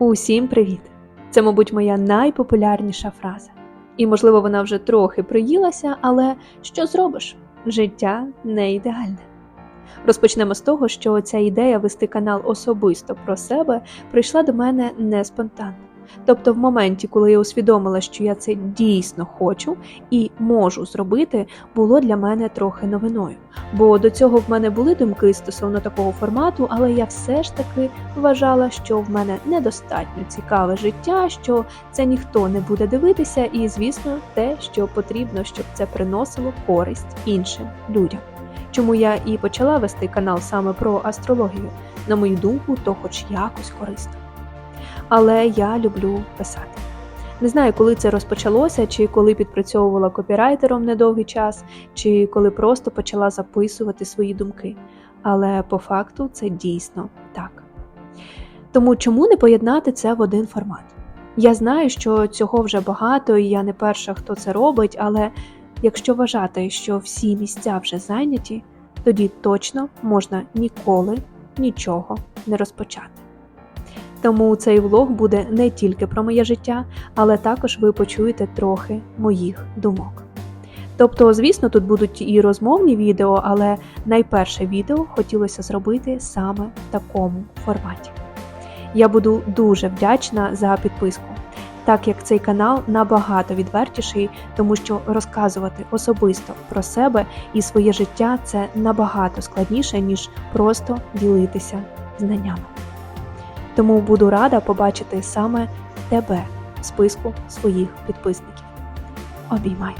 Усім привіт! Це, мабуть, моя найпопулярніша фраза. І, можливо, вона вже трохи приїлася, але що зробиш? Життя не ідеальне. Розпочнемо з того, що ця ідея вести канал особисто про себе прийшла до мене не спонтанно. Тобто, в моменті, коли я усвідомила, що я це дійсно хочу і можу зробити, було для мене трохи новиною. Бо до цього в мене були думки стосовно такого формату, але я все ж таки вважала, що в мене недостатньо цікаве життя, що це ніхто не буде дивитися, і, звісно, те, що потрібно, щоб це приносило користь іншим людям. Чому я і почала вести канал саме про астрологію, на мою думку, то хоч якось корисно. Але я люблю писати. Не знаю, коли це розпочалося, чи коли підпрацьовувала копірайтером недовгий час, чи коли просто почала записувати свої думки. Але по факту це дійсно так. Тому чому не поєднати це в один формат? Я знаю, що цього вже багато, і я не перша, хто це робить, але якщо вважати, що всі місця вже зайняті, тоді точно можна ніколи нічого не розпочати. Тому цей влог буде не тільки про моє життя, але також ви почуєте трохи моїх думок. Тобто, звісно, тут будуть і розмовні відео, але найперше відео хотілося зробити саме в такому форматі. Я буду дуже вдячна за підписку, так як цей канал набагато відвертіший, тому що розказувати особисто про себе і своє життя це набагато складніше, ніж просто ділитися знаннями. Тому буду рада побачити саме тебе в списку своїх підписників. Обіймаю!